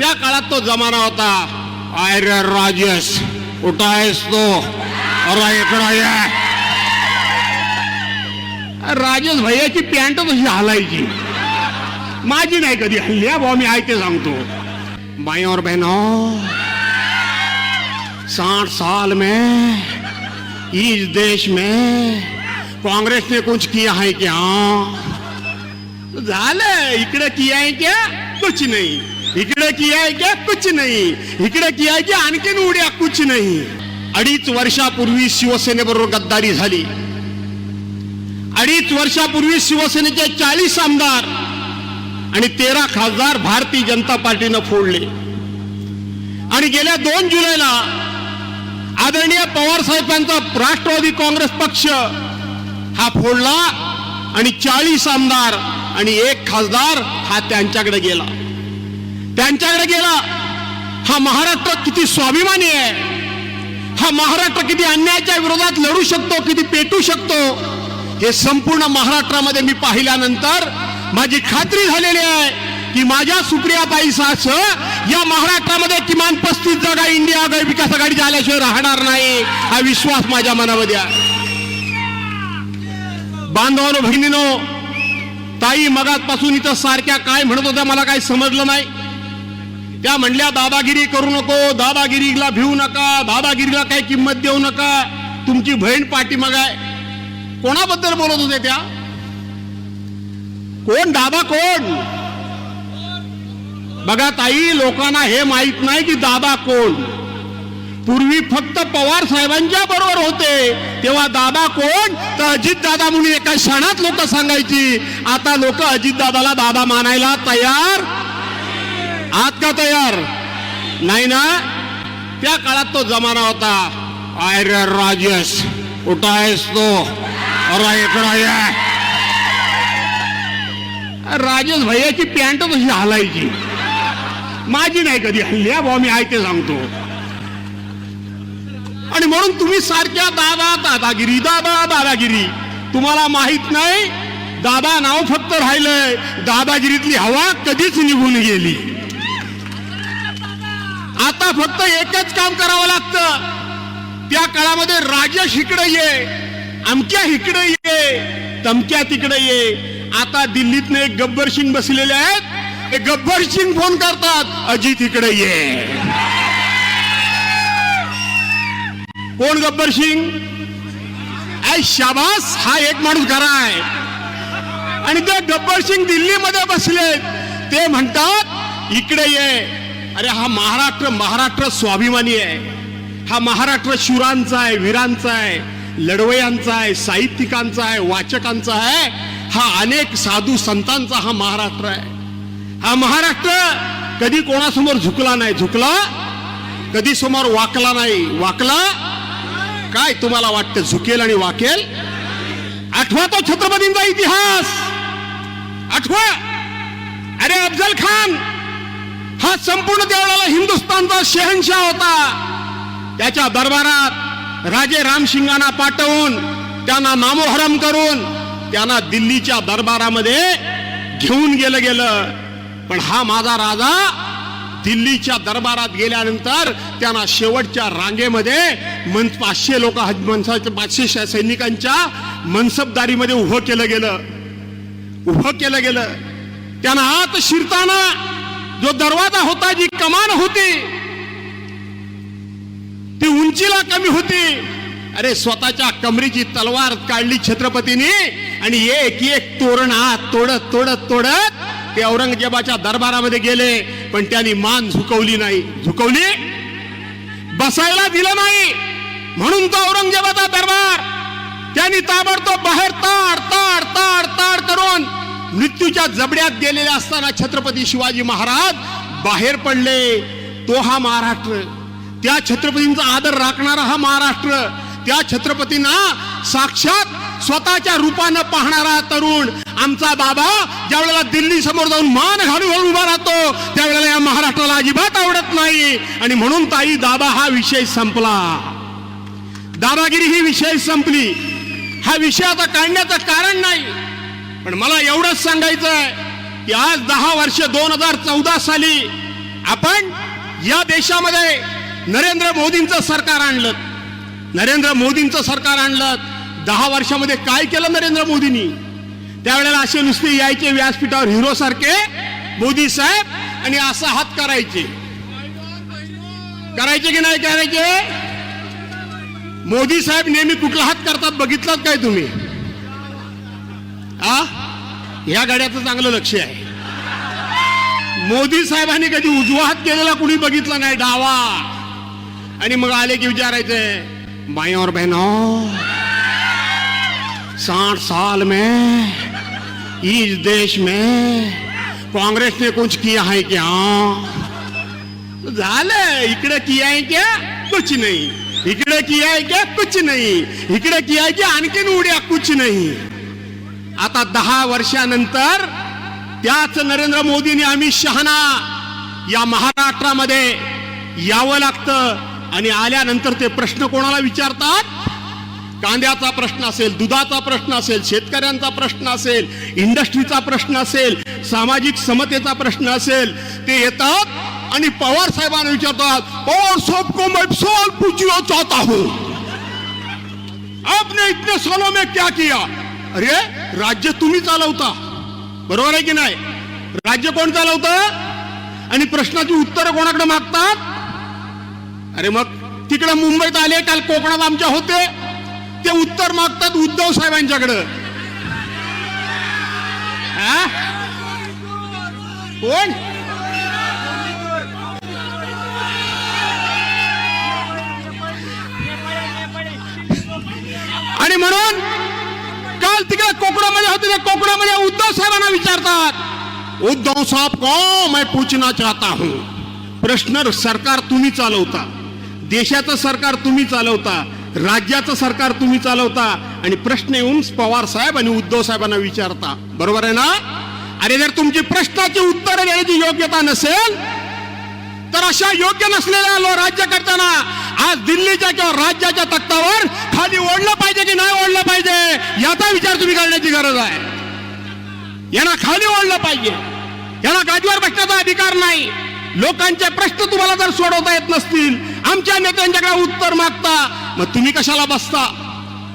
त्या काळात तो जमाना होता? आय रे राजेश, उठायस तो. अरे ये राजेश भैयाची पॅन्ट तशी हलायची? माझी नाही कधी हल्ली भाऊ मी आहे ते सांगतो और बहनों, साठ साल में, इस देश में कांग्रेस ने कुछ किया है क्या? झालं, इकडे किया है क्या? कुछ नहीं। इकडे किया आहे क्या? कुछ नाही. इकडे किया आहे की आणखीन उड्या कुछ नाही. अडीच वर्षापूर्वी शिवसेनेबरोबर गद्दारी झाली. अडीच वर्षापूर्वी शिवसेनेचे चाळीस आमदार आणि तेरा खासदार भारतीय जनता पार्टीनं फोडले. आणि गेल्या दोन जुलैला आदरणीय पवार साहेबांचा राष्ट्रवादी काँग्रेस पक्ष हा फोडला आणि चाळीस आमदार आणि एक खासदार हा त्यांच्याकडे गेला. त्यांच्याकडे गेला. हा महाराष्ट्र किती स्वाभिमानी आहे. हा महाराष्ट्र किती अन्यायाच्या विरोधात लढू शकतो किती पेटू शकतो हे संपूर्ण महाराष्ट्रामध्ये मी पाहिल्यानंतर माझी खात्री झालेली आहे की माझ्या सुप्रियाबाई सास या महाराष्ट्रामध्ये किमान पस्तीस जागा इंडिया आघाडी विकास आघाडी झाल्याशिवाय राहणार नाही हा विश्वास माझ्या मनामध्ये आहे. बांधवानो भगिनीनो ताई मगातपासून इथं सारख्या काय म्हणत होत्या मला काही समजलं नाही. त्या म्हणल्या दादागिरी करू नको दादागिरीला भिवू नका दादागिरीला काही किंमत देऊ नका तुमची बहीण पाठीमाग आहे. कोणाबद्दल बोलत होते त्या? कोण? दादा कोण? बघा ताई लोकांना हे माहीत नाही की दादा कोण. पूर्वी फक्त पवार साहेबांच्या बरोबर होते. तेव्हा दादा कोण? तर अजित दादा म्हणून एका क्षणात लोक सांगायची आता लोक अजित दादाला दादा मानायला तयार आहात का तयार? नाही ना? त्या काळात तो जमाना होता. आय राजेश उठायस तो? अरे इकडं राजेश भैयाची पॅन्ट तशी हलायची? माझी नाही कधी हल्ली भाऊ मी ऐकते सांगतो. आणि म्हणून तुम्ही सारख्या दादा दादागिरी दादा दादागिरी. तुम्हाला माहीत नाही दादा नाव फक्त राहिलंय. दादागिरीतली हवा कधीच निघून गेली. आता फक्त एकच काम करावं लागतं. त्या काळामध्ये राजेश इकडे ये अमक्या इकडे ये तमक्या तिकडे ये. आता दिल्लीत एक गब्बर सिंग बसलेले आहेत. हे गब्बर सिंग फोन करतात अजित इकडे ये. कोण गब्बर सिंग? ऐ शाबास हा एक माणूस खरा आहे. आणि ते गब्बर सिंग दिल्लीमध्ये बसले ते म्हणतात इकडे ये. अरे हा महाराष्ट्र महाराष्ट्र स्वाभिमानी आहे. हा महाराष्ट्र शूरांचा आहे वीरांचा आहे लढवयांचा आहे साहित्यिकांचा आहे वाचकांचा आहे. हा अनेक साधू संतांचा हा महाराष्ट्र आहे. हा महाराष्ट्र कधी कोणासमोर झुकला नाही. झुकला? कधी समोर वाकला नाही. वाकला? काय तुम्हाला वाटतं झुकेल आणि वाकेल? आठवा तो छत्रपतींचा इतिहास. आठवा. अरे अफजल खान हा संपूर्ण त्यावेळेला हिंदुस्थानचा शहनशाह होता. त्याच्या दरबारात राजे रामसिंगांना पाठवून त्यांना नामोहरम करून त्यांना दिल्लीच्या दरबारामध्ये घेऊन गेलं गेलं. पण हा माझा राजा दिल्लीच्या दरबारात गेल्यानंतर त्यांना शेवटच्या रांगेमध्ये मन पाचशे लोक मनसाच्या पाचशे सैनिकांच्या मनसबदारीमध्ये उभं केलं गेलं. उभं केलं गेलं. त्यांना आत शिरताना जो दरवाजा होता जी कमान होती ती उंचीला कमी होती. अरे स्वतःच्या कमरीची तलवार काढली छत्रपतीने आणि एक एक तोरण आत तोडत तोडत तोडत ते औरंगजेबाच्या दरबारामध्ये गेले पण त्यांनी मान झुकवली नाही. झुकवली? बसायला दिलं नाही. म्हणून तो औरंगजेबाचा दरबार त्यांनी ताबडतोब बाहेर ताड ताड ताड ताड करून मृत्यूच्या जबड्यात गेलेले असताना छत्रपती शिवाजी महाराज बाहेर पडले. तो हा महाराष्ट्र. त्या छत्रपतींचा आदर राखणारा हा महाराष्ट्र. त्या छत्रपतींना साक्षात स्वतःच्या रूपानं पाहणारा तरुण आमचा बाबा ज्या वेळेला दिल्ली समोर जाऊन मान घालून घालून उभा राहतो त्यावेळेला या महाराष्ट्राला अजिबात आवडत नाही. आणि म्हणून ताई दादा हा विषय संपला. दादागिरी ही विषय संपली. हा विषय आता काढण्याचं कारण नाही. पण मला एवढंच सांगायचं आहे की आज दहा वर्ष दोन हजार चौदा साली आपण या देशामध्ये नरेंद्र मोदींचं सरकार आणलं. नरेंद्र मोदींचं सरकार आणलं. दहा वर्षामध्ये काय केलं नरेंद्र मोदींनी? त्यावेळेला असे नुसते यायचे व्यासपीठावर हिरो सारखे मोदी साहेब आणि असा हात करायचे. करायचे की नाही करायचे? मोदी साहेब नेहमी कुठला हात करतात बघितलात काय तुम्ही? आ? या गाड्याचं चांगलं लक्ष आहे. मोदी साहेबांनी कधी उजवा हात केलेला कुणी बघितला नाही डावा. आणि मग आले की विचारायचे बाई और बहनों साठ साल में इस देश में काँग्रेस ने कुछ किया है क्या? झालं इकडे किया है क्या? कुछ नाही. इकडे किया है क्या? कुछ नाही. इकडे किया है क्या? आणखीन उड्या. कुछ नाही. आता दहा वर्षानंतर त्याच नरेंद्र मोदींनी अमित शहाना या महाराष्ट्रामध्ये यावं लागतं आणि आल्यानंतर ते प्रश्न कोणाला विचारतात? कांद्याचा प्रश्न असेल दुधाचा प्रश्न असेल शेतकऱ्यांचा प्रश्न असेल इंडस्ट्रीचा प्रश्न असेल सामाजिक समतेचा प्रश्न असेल ते येतात आणि पवार साहेबांना विचारतात पवार साहब को मैं सवाल पूछना चाहता हूं. आपने इतने सालों में क्या किया? अरे राज्य तुम्ही चालवता. बरोबर आहे की नाही? राज्य कोण चालवतं? आणि प्रश्नाची उत्तरं कोणाकडे मागतात? अरे मग तिकडे मुंबईत आले काल कोकणात आमच्या होते. ते उत्तर मागतात उद्धव साहेबांच्याकडं. कोण? असेल तिकडे कोकणामध्ये होते ते कोकणामध्ये उद्धव साहेबांना विचारतात. उद्धव साहेब को मैं पूछना चाहता हूं. प्रश्न सरकार तुम्ही चालवता. देशाचं सरकार तुम्ही चालवता. राज्याचं सरकार तुम्ही चालवता. आणि प्रश्न येऊन पवार साहेब आणि उद्धव साहेबांना विचारता. बरोबर आहे ना? अरे जर तुमची प्रश्नाची उत्तरं देण्याची योग्यता नसेल तर अशा योग्य नसलेल्या लो राज्य करताना आज दिल्लीच्या किंवा राज्याच्या तख्तावर खाली ओढलं पाहिजे की नाही ओढलं पाहिजे याचा विचार तुम्ही करण्याची गरज आहे. यांना खाली ओढलं पाहिजे. यांना गादीवर बसण्याचा अधिकार नाही. लोकांचे प्रश्न तुम्हाला जर सोडवता येत नसतील आमच्या नेत्यांच्याकडे उत्तर मागता मग तुम्ही कशाला बसता?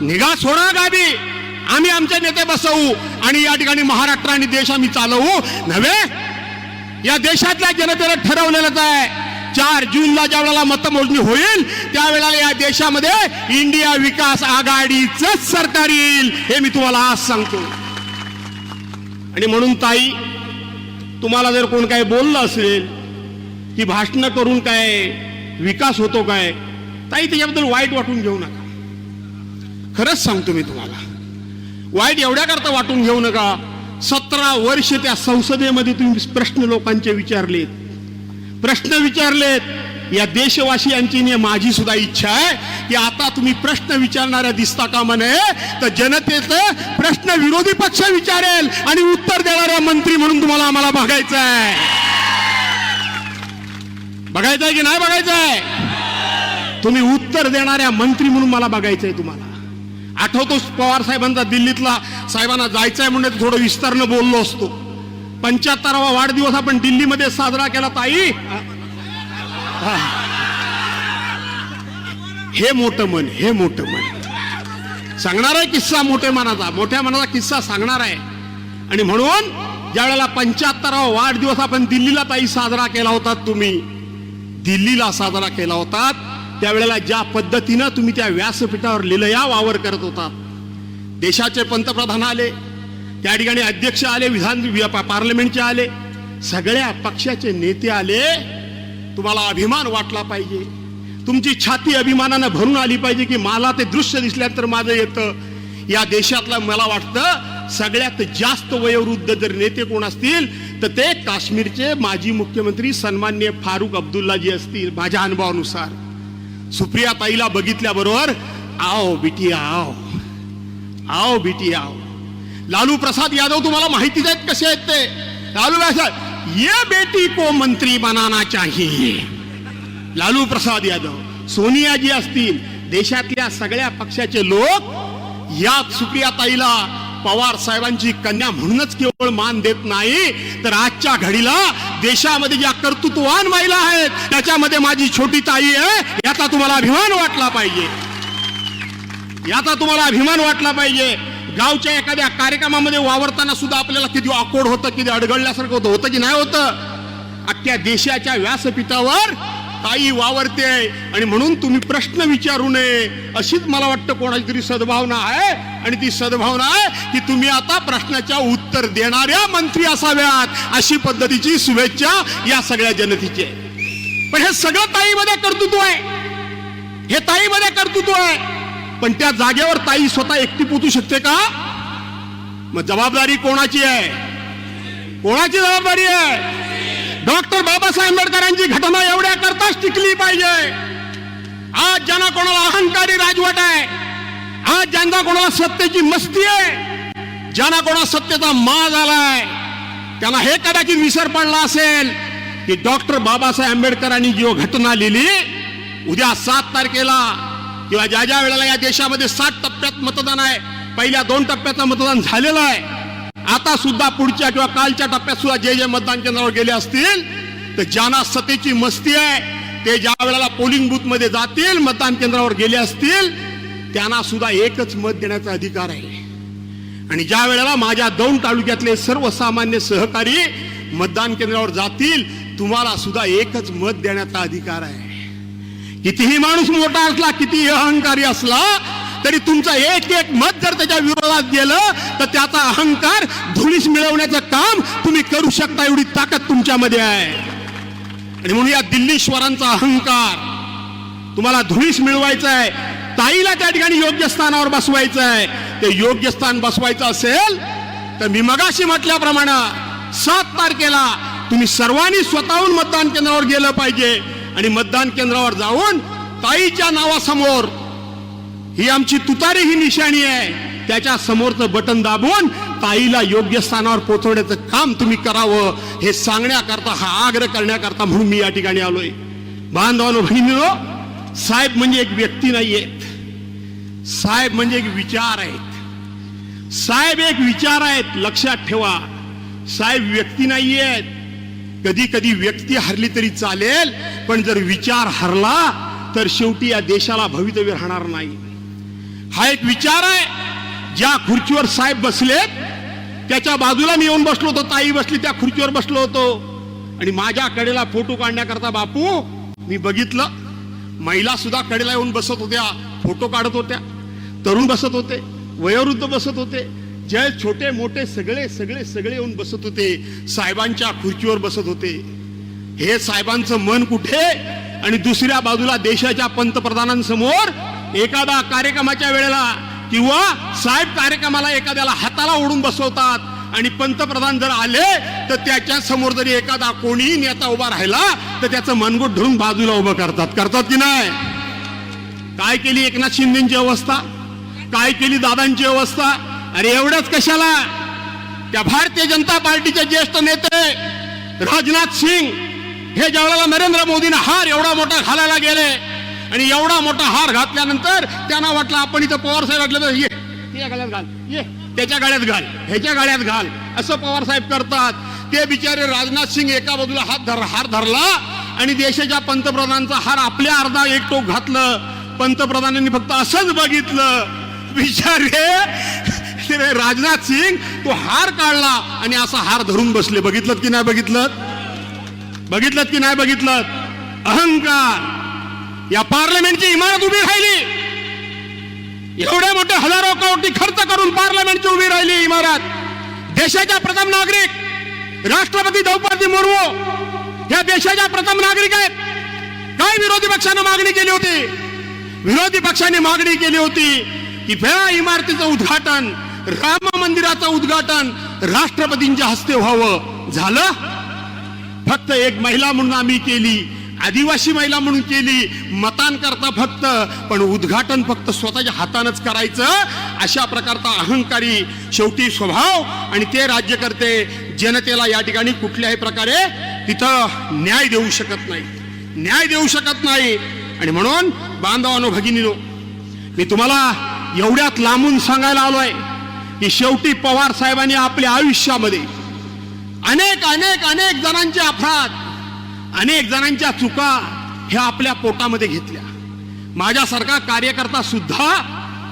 निघा सोडा गादी. आम्ही आमचे नेते बसवू आणि या ठिकाणी महाराष्ट्र आणि देश आम्ही चालवू. नव्हे या देशातल्या जनतेनं ठरवलेलंच आहे. चार जूनला ज्या वेळेला मतमोजणी होईल त्यावेळेला या देशामध्ये इंडिया विकास आघाडीच सरकार येईल हे मी तुम्हाला आज सांगतो. आणि म्हणून ताई तुम्हाला जर कोण काय बोललं असेल की भाषण करून काय विकास होतो काय ताई त्याच्याबद्दल वाईट वाटून घेऊ नका. खरंच सांगतो मी तुम्हाला. वाईट एवढ्याकरता वाटून घेऊ नका सतरा वर्ष त्या संसदेमध्ये तुम्ही प्रश्न लोकांचे विचारलेत. प्रश्न विचारलेत. या देशवासियांची माझी सुद्धा इच्छा आहे की आता तुम्ही प्रश्न विचारणाऱ्या दिसता का म्हणे तर जनतेचं प्रश्न विरोधी पक्ष विचारेल आणि उत्तर देणाऱ्या मंत्री म्हणून तुम्हाला आम्हाला बघायचं आहे. बघायचं आहे की नाही बघायचं आहे? तुम्ही उत्तर देणाऱ्या मंत्री म्हणून मला बघायचंय तुम्हाला. आठवतोच पवार साहेबांचा दिल्लीतला? साहेबांना जायचंय म्हणजे थोडं विस्तारनं बोललो असतो. पंच्याहत्तरावा वाढदिवस आपण दिल्लीमध्ये साजरा केला ताई. हा. हे मोठं मन हे मोठं मन. सांगणार आहे किस्सा मोठ्या मनाचा. मोठ्या मनाचा किस्सा सांगणार आहे. आणि म्हणून ज्या वेळेला पंच्याहत्तरावा वाढदिवस आपण दिल्लीला ताई साजरा केला होता तुम्ही दिल्लीला साजरा केला होता त्यावेळेला ज्या पद्धतीनं तुम्ही त्या व्यासपीठावर लिलया वावर करत होता देशाचे पंतप्रधान आले त्या ठिकाणी अध्यक्ष आले विधान वि- पार्लमेंटचे आले सगळ्या पक्षाचे नेते आले तुम्हाला अभिमान वाटला पाहिजे. तुमची छाती अभिमानानं भरून आली पाहिजे की मला ते दृश्य दिसल्यानंतर माझं येतं. या देशातलं मला वाटतं सगळ्यात जास्त वयोवृद्ध जर नेते कोण असतील तर ते काश्मीरचे माजी मुख्यमंत्री सन्मान्य फारुख अब्दुल्लाजी असतील माझ्या अनुभवानुसार. सुप्रिया ताईला बघितल्याबरोबर आओ बिटी आओ आओ बिटी आओ. लालू प्रसाद यादव तुम्हाला माहितीच आहेत कसे आहेत ते? लालू प्रसाद ये बेटी को मंत्री बनाना चाहिए. लालू प्रसाद यादव सोनियाजी असतील देशातल्या सगळ्या पक्षाचे लोक या सुप्रियाताईला पवार साहेबांची कन्या म्हणूनच केवळ मान देत नाही तर आजच्या घडीला देशामध्ये ज्या कर्तृत्ववान महिला आहेत त्याच्यामध्ये माझी छोटी ताई आहे याचा तुम्हाला अभिमान वाटला पाहिजे. याचा तुम्हाला अभिमान वाटला पाहिजे. गावच्या एखाद्या कार्यक्रमामध्ये वावरताना सुद्धा आपल्याला किती ऑकवर्ड होतं किती अडगळल्यासारखं होतं होतं की नाही होतं? अख्ख्या देशाच्या व्यासपीठावर ताई वावरते आणि म्हणून तुम्ही प्रश्न विचारू नये अशीच मला वाटतं कोणाची तरी सद्भावना आहे. आणि ती सद्भावना आहे की तुम्ही आता प्रश्नाच्या उत्तर देणाऱ्या मंत्री असाव्यात अशी पद्धतीची शुभेच्छा या सगळ्या जनतेची आहे. पण हे सगळं ताईमध्ये कर्तृत्व आहे. हे ताईमध्ये कर्तृत्व आहे. पण त्या जागेवर ताई स्वतः एकटी पोचू शकते का? मग जबाबदारी कोणाची आहे? कोणाची जबाबदारी आहे? डॉक्टर बाबासाहेब आंबेडकरांची घटना एवढ्या करताच टिकली पाहिजे. आज ज्यांना कोणाला अहंकारी राजवट आहे आज ज्यांना कोणाला सत्तेची मस्ती आहे ज्यांना कोणा सत्तेचा माज आलाय त्यांना हे कदाचित विसर पडला असेल की डॉक्टर बाबासाहेब आंबेडकरांनी जी घटना लिहिली उद्या सात तारखेला किंवा ज्या ज्या वेळेला या देशामध्ये सात टप्प्यात मतदान आहे पहिल्या दोन टप्प्याचं मतदान झालेलं आहे आता सुद्धा पुढच्या किंवा कालच्या टप्प्यात सुद्धा जे जे मतदान केंद्रावर गेले असतील तर ज्यांना सतेची मस्ती आहे ते ज्या वेळेला पोलिंग बूथमध्ये जातील मतदान केंद्रावर गेले असतील त्यांना सुद्धा एकच मत देण्याचा अधिकार आहे. आणि ज्या वेळेला माझ्या दौंड तालुक्यातले सर्वसामान्य सहकारी मतदान केंद्रावर जातील तुम्हाला सुद्धा एकच मत देण्याचा अधिकार आहे. कितीही माणूस मोठा असला कितीही अहंकारी असला तरी तुमचं एक एक मत जर त्याच्या विरोधात गेलं तर त्याचा अहंकार धुळीस मिळवण्याचं काम तुम्ही करू शकता एवढी ताकद तुमच्यामध्ये आहे. आणि म्हणून या दिल्लीश्वरांचा अहंकार तुम्हाला धुळीस मिळवायचं आहे ताईला त्या ठिकाणी योग्य स्थानावर बसवायचं आहे. ते योग्य स्थान बसवायचं असेल तर मी मगाशी म्हटल्याप्रमाणे सात तारखेला तुम्ही सर्वांनी स्वतःहून मतदान केंद्रावर गेलं पाहिजे. आणि मतदान केंद्रावर जाऊन ताईच्या नावासमोर ही आमची तुतारी ही निशाणी आहे. त्याच्या समोरचं बटन दाबून ताईला योग्य स्थानावर पोहोचवण्याचं काम तुम्ही करावं हे सांगण्याकरता हा आग्रह करण्याकरता म्हणून मी या ठिकाणी आलोय. बांधवानो बहिणीनो साहेब म्हणजे एक व्यक्ती नाहीयेत. साहेब म्हणजे एक विचार आहेत. साहेब एक विचार आहेत लक्षात ठेवा. साहेब व्यक्ती नाहीयेत. कधी कधी व्यक्ती हरली तरी चालेल पण जर विचार हरला तर शेवटी या देशाला भवितव्य राहणार नाही. हा एक विचार आहे. ज्या खुर्चीवर साहेब बसलेत त्याच्या बाजूला मी येऊन बसलो होतो ताई बसली त्या खुर्चीवर बसलो होतो. आणि माझ्या कडेला फोटो काढण्याकरता बापू मी बघितलं महिला सुद्धा कडेला येऊन बसत होत्या फोटो काढत होत्या तरुण बसत होते वयोवृद्ध बसत होते जे छोटे मोठे सगळे सगळे सगळे येऊन बसत होते साहेबांच्या खुर्चीवर बसत होते. हे साहेबांचं मन कुठे? आणि दुसऱ्या बाजूला देशाच्या पंतप्रधानांसमोर एखादा कार्यक्रमाच्या वेळेला किंवा साहेब कार्यक्रमाला एखाद्याला हाताला ओढून बसवतात आणि पंतप्रधान जर आले तर त्याच्यासमोर जरी एखादा कोणीही नेता उभा राहिला तर त्याचं मनगुट धरून बाजूला उभं करतात. करतात की नाही? काय केली एकनाथ शिंदेची अवस्था? काय केली दादांची अवस्था? अरे एवढंच कशाला? त्या भारतीय जनता पार्टीचे ज्येष्ठ नेते राजनाथ सिंग हे ज्यावेळेला नरेंद्र मोदीनं हार एवढा मोठा घालायला गेले आणि एवढा मोठा हार घातल्यानंतर त्यांना वाटलं आपण इथं पवार साहेब वाटलं तर ये त्याच्या गाड्यात घाल ये त्याच्या गाड्यात घाल ह्याच्या गाड्यात घाल. असं पवार साहेब करतात. ते बिचारे राजनाथ सिंग एका बाजूला हात धर हार धरला आणि देशाच्या पंतप्रधानांचा हार आपल्या अर्धा एक टोक घातलं. पंतप्रधानांनी फक्त असंच बघितलं. बिचारे राजनाथ सिंग तो हार काढला आणि असा हार धरून बसले. बघितलं की नाही बघितलं बघितलं की नाही बघितलं अहंकार. या पार्लमेंटची इमारत उभी राहिली. एवढे मोठे हजारो कोटी खर्च करून पार्लमेंटची उभी राहिली इमारत. देशाच्या प्रथम नागरिक राष्ट्रपती द्रौपदी मुर्मू या देशाच्या प्रथम नागरिक आहेत. काय विरोधी पक्षानं मागणी केली होती? विरोधी पक्षाने मागणी केली होती की या इमारतीचं उद्घाटन राम मंदिराचं उद्घाटन राष्ट्रपतींच्या हस्ते व्हावं. झालं? फक्त एक महिला म्हणून आम्ही केली. आदिवासी महिला म्हणून केली मतांकरता फक्त पण उद्घाटन फक्त स्वतःच्या हातानंच करायचं अशा प्रकारचा अहंकारी शेवटी स्वभाव आणि ते राज्यकर्ते जनतेला या ठिकाणी कुठल्याही प्रकारे तिथं न्याय देऊ शकत नाही. न्याय देऊ शकत नाही. आणि म्हणून बांधवानो भगिनीनो मी तुम्हाला एवढ्यात लांबून सांगायला आलोय की शेवटी पवार साहेबांनी आपल्या आयुष्यामध्ये अनेक अनेक अनेक जणांचे अपराध अनेक जणांच्या चुका ह्या आपल्या पोटामध्ये घेतल्या. माझ्यासारखा कार्यकर्ता सुद्धा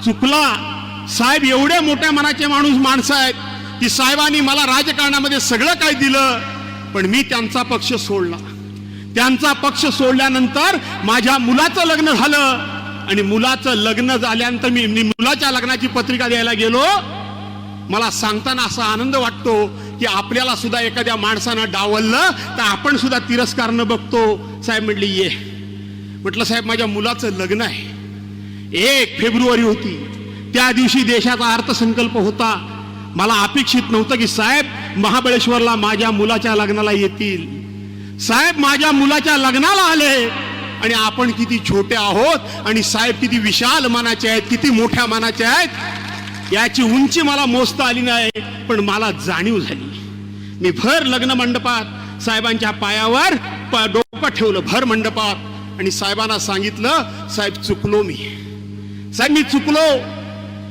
चुकला. साहेब एवढे मोठ्या मनाचे माणूस माणसं आहेत की साहेबांनी मला राजकारणामध्ये सगळं काय दिलं पण मी त्यांचा पक्ष सोडला. त्यांचा पक्ष सोडल्यानंतर माझ्या मुलाचं लग्न झालं. आणि मुलाचं लग्न झाल्यानंतर मी मी मुलाच्या लग्नाची पत्रिका द्यायला गेलो. मला सांगताना असा आनंद वाटतो की आपल्याला सुद्धा एखाद्या माणसानं डावललं तर आपण सुद्धा तिरस्कारनं बघतो. साहेब म्हटली ये. म्हटलं साहेब माझ्या मुलाचं लग्न आहे. एक फेब्रुवारी होती. त्या दिवशी देशाचा अर्थसंकल्प होता. मला अपेक्षित नव्हतं की साहेब महाबळेश्वरला माझ्या मुलाच्या लग्नाला येतील. साहेब माझ्या मुलाच्या लग्नाला आले. आणि आपण किती छोटे आहोत आणि साहेब किती विशाल मानाचे आहेत किती मोठ्या मानाचे आहेत. याची उंची मला मोजता आली नाही पण मला जाणीव झाली. मी भर लग्न मंडपात साहेबांच्या पायावर प- डोकं ठेवलं भर मंडपात. आणि साहेबांना सांगितलं साहेब चुकलो मी. साहेब मी चुकलो.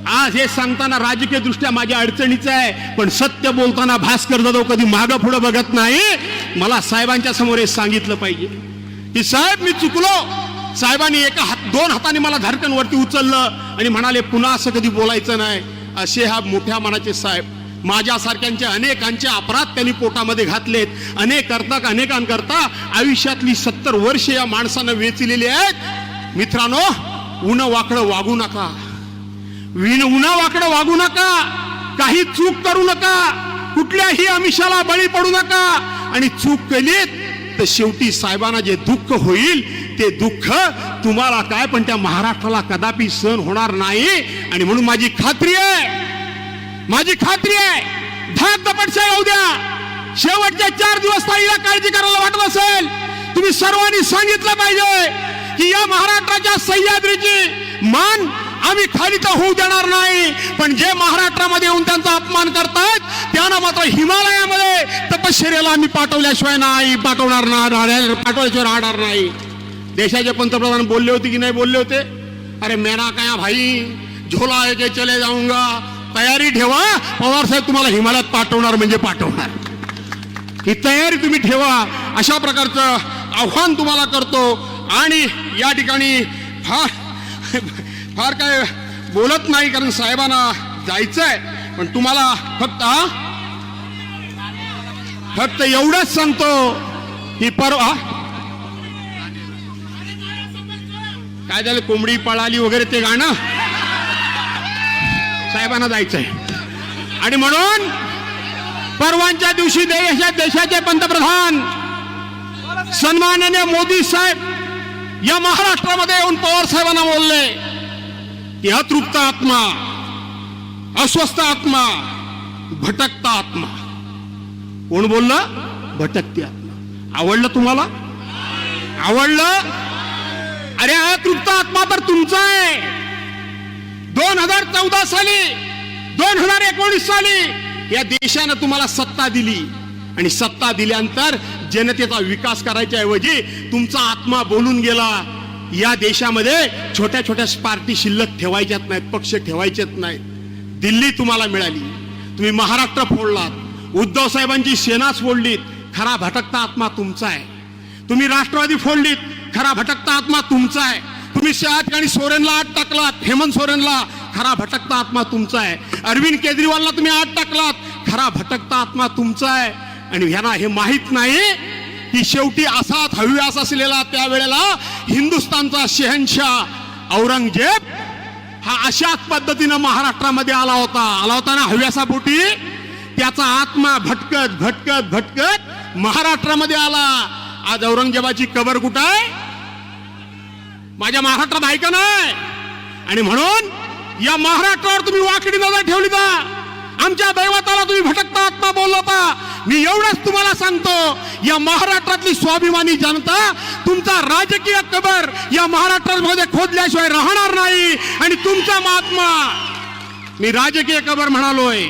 आज हे सांगताना राजकीय दृष्ट्या माझ्या अडचणीचं आहे पण सत्य बोलताना भास्कर जाधव कधी मागं पुढं बघत नाही. मला साहेबांच्या समोर हे सांगितलं पाहिजे. की साहेब मी चुकलो. साहेबांनी एका हात दोन हाताने मला धारकन वरती उचललं आणि म्हणाले पुन्हा असं कधी बोलायचं नाही. असे हा मोठ्या मनाचे साहेब. माझ्यासारख्यांचे अनेकांचे अपराध त्यांनी पोटामध्ये घातलेत. अनेक करता अनेकांकरता आयुष्यातली सत्तर वर्ष या माणसानं वेचलेली आहेत. मित्रांनो उन वाकडं वागू नका. विण उन्हा वाकडं वागू नका. काही चूक करू नका. कुठल्याही आमिषाला बळी पडू नका. आणि चूक केलीत तर शेवटी साहेबांना जे दुःख होईल ते दुःख तुम्हाला काय पण त्या महाराष्ट्राला कदापि सहन होणार नाही. आणि म्हणून माझी खात्री आहे माझी खात्री आहे धाक दपटशा येऊ द्या. शेवटच्या चार दिवस ताईला काळजी करायला वाटत असेल. तुम्ही सर्वांनी सांगितलं पाहिजे की या महाराष्ट्राच्या सह्याद्रीची मान आम्ही खाली तर होऊ देणार नाही. पण जे महाराष्ट्रामध्ये येऊन त्यांचा अपमान करतात त्यांना मात्र हिमालयामध्ये तपश्चर्याला आम्ही पाठवल्याशिवाय नाही पाठवणार नाही पाठवल्याशिवाय राहणार नाही. देशाचे पंतप्रधान बोलले होते की नाही बोलले होते? अरे मेना काय भाई झोला आहे चले जाऊंगा. तयारी ठेवा पवार साहेब तुम्हाला हिमालयात पाठवणार म्हणजे पाठवणार. ही तयारी तुम्ही ठेवा. अशा प्रकारचं आव्हान तुम्हाला करतो. आणि या ठिकाणी फार फार काय बोलत नाही कारण साहेबांना जायचं आहे पण तुम्हाला फक्त फक्त एवढंच सांगतो ही परवा काय झालं? कोंबडी पळाली वगैरे ते गाणं? साहेबांना जायचंय. आणि म्हणून परवांच्या दिवशी देशा देशाचे पंतप्रधान सन्माननीय मोदी साहेब या महाराष्ट्रामध्ये येऊन पवार साहेबांना बोलले की अतृप्त आत्मा अस्वस्थ आत्मा भटकता आत्मा. कोण बोललं? भटकती आत्मा. आवडलं तुम्हाला? आवडलं? अरे अतृप्त आत्मा तर तुमचा आहे. दोन हजार चौदा साली दोन हजार एकोणीस साली या देशानं तुम्हाला सत्ता दिली. आणि सत्ता दिल्यानंतर जनतेचा विकास करायच्या ऐवजी तुमचा आत्मा बोलून गेला. या देशामध्ये छोट्या छोट्या पार्टी शिल्लक ठेवायच्यात नाहीत पक्ष ठेवायचेत नाहीत. दिल्ली तुम्हाला मिळाली. तुम्ही महाराष्ट्र फोडलात. उद्धव साहेबांची सेनाच फोडलीत खरा भटकता आत्मा तुमचा आहे. तुम्ही राष्ट्रवादी फोडलीत. खरा भटकता आत्मा तुमचा आहे. तुम्ही त्या ठिकाणी सोरेनला आत टाकलात हेमंत सोरेनला खरा भटकता आत्मा तुमचा आहे. अरविंद केजरीवालला तुम्ही आत टाकलात खरा भटकता आत्मा तुमचा आहे. आणि ह्यांना हे माहीत नाही की शेवटी असाच हव्यास असलेला त्यावेळेला हिंदुस्थानचा शहनशाह औरंगजेब हा अशाच पद्धतीनं महाराष्ट्रामध्ये आला होता. आला होता ना हव्यासापोटी? त्याचा आत्मा भटकत भटकत भटकत महाराष्ट्रामध्ये आला. आज औरंगजेबाची कबर कुठं? आहे माझ्या महाराष्ट्रात आहे का नाही? आणि म्हणून या महाराष्ट्रावर तुम्ही वाकडी नजर ठेवली का आमच्या दैवताला तुम्ही भटकता आत्मा बोलवता मी एवढंच तुम्हाला सांगतो या महाराष्ट्रातली स्वाभिमानी जनता तुमचा राजकीय कबर या महाराष्ट्रामध्ये खोदल्याशिवाय राहणार नाही. आणि तुमचा महात्मा मी राजकीय कबर म्हणालोय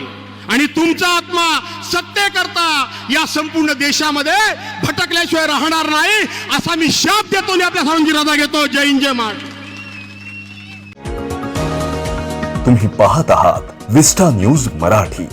आणि तुमचा आत्मा सत्य करता या संपूर्ण देशामध्ये भटकल्याशिवाय राहणार नाही असा मी शाप देतो आणि आपल्या सर्वांची रजा घेतो. जय हिंद जय महाराष्ट्र. तुम्ही पाहत आहात विस्टा न्यूज मराठी.